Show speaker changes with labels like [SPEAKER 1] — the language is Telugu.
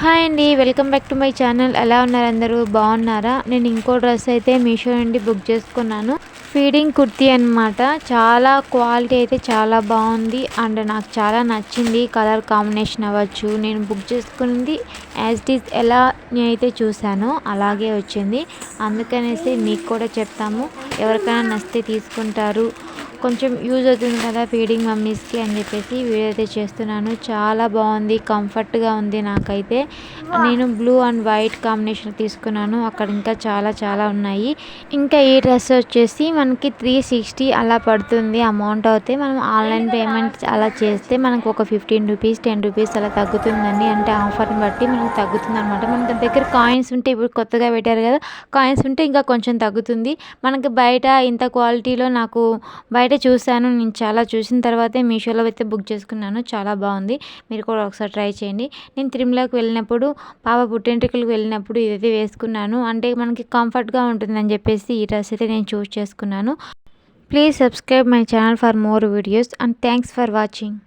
[SPEAKER 1] హాయ్ అండి welcome back to my channel. ఎలా ఉన్నారు అందరూ? బాగున్నారా? నేను ఇంకో డ్రెస్ అయితే మీషో నుండి బుక్ చేసుకున్నాను. ఫీడింగ్ కుర్తీ అనమాట చాలా క్వాలిటీ అయితే చాలా బాగుంది. అండ్ నాకు చాలా నచ్చింది. కలర్ కాంబినేషన్ అవ్వచ్చు. నేను బుక్ చేసుకున్నది యాజ్ ఇట్ ఈస్ ఎలా నేనైతే చూశానో అలాగే వచ్చింది. అందుకనేసి మీకు కూడా చెప్తాము. ఎవరికైనా నచ్చితే తీసుకుంటారు. కొంచెం యూజ్ అవుతుంది కదా ఫీడింగ్ మమ్మీస్కి అని చెప్పేసి వీడియో అయితే చేస్తున్నాను. చాలా బాగుంది కంఫర్ట్గా ఉంది నాకైతే. నేను బ్లూ అండ్ వైట్ కాంబినేషన్ తీసుకున్నాను. అక్కడ ఇంకా చాలా చాలా ఉన్నాయి. ఇంకా ఈ డ్రెస్ వచ్చేసి మనకి త్రీ సిక్స్టీ అలా పడుతుంది అమౌంట్ అయితే. మనం ఆన్లైన్ పేమెంట్ అలా చేస్తే మనకు ఒక ఫిఫ్టీన్ రూపీస్ టెన్ రూపీస్ అలా తగ్గుతుందండి. అంటే ఆఫర్ని బట్టి మనకు తగ్గుతుంది అనమాట మన దగ్గర కాయిన్స్ ఉంటే ఇప్పుడు కొత్తగా పెట్టారు కదా కాయిన్స్ ఉంటే ఇంకా కొంచెం తగ్గుతుంది. మనకి బయట ఇంత క్వాలిటీలో నాకు బయట బయట చూశాను నేను చాలా చూసిన తర్వాతే మీషోలో అయితే బుక్ చేసుకున్నాను. చాలా బాగుంది. మీరు కూడా ఒకసారి ట్రై చేయండి. నేను తిరుమలకి వెళ్ళినప్పుడు పాప పుట్టింటికలకు వెళ్ళినప్పుడు ఇదైతే వేసుకున్నాను. అంటే మనకి కంఫర్ట్గా ఉంటుందని చెప్పేసి ఈ డ్రెస్ అయితే నేను చూస్ చేసుకున్నాను. Please subscribe my channel for more videos and thanks for watching.